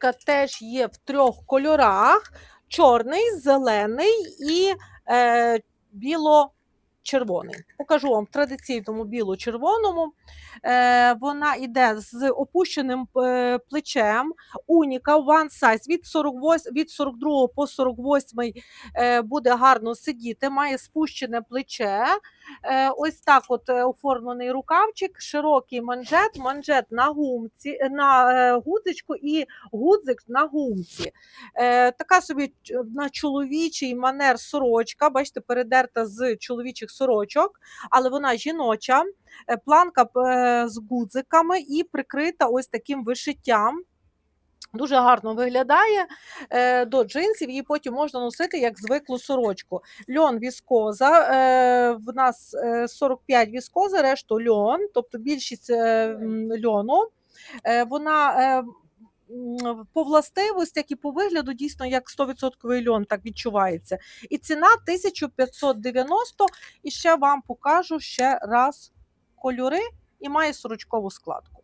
Сорочка теж є в трьох кольорах: чорний, зелений і е, біло-червоний. Покажу вам в традиційному біло-червоному. Е, вона йде з опущеним е, плечем. Уніка one size від 48, від 42 по 48 е, буде гарно сидіти, має спущене плече. Е, ось так от е, оформлений рукавчик, широкий манжет, манжет на гумці, е, на гудзичку і гудзик на гумці. Е, така собі на чоловічий манер сорочка, бачите, передерта з чоловічих сорочок, але вона жіноча, е, планка е, з гудзиками і прикрита ось таким вишиттям. Дуже гарно виглядає е, до джинсів, її потім можна носити як звиклу сорочку. Льон віскоза. Е, в нас е, 45 віскоза, решту льон, тобто більшість е, льону. Е, вона е, по властивостях і по вигляду дійсно як 100% льон так відчувається. І ціна 1590. І ще вам покажу ще раз кольори і має сорочкову складку.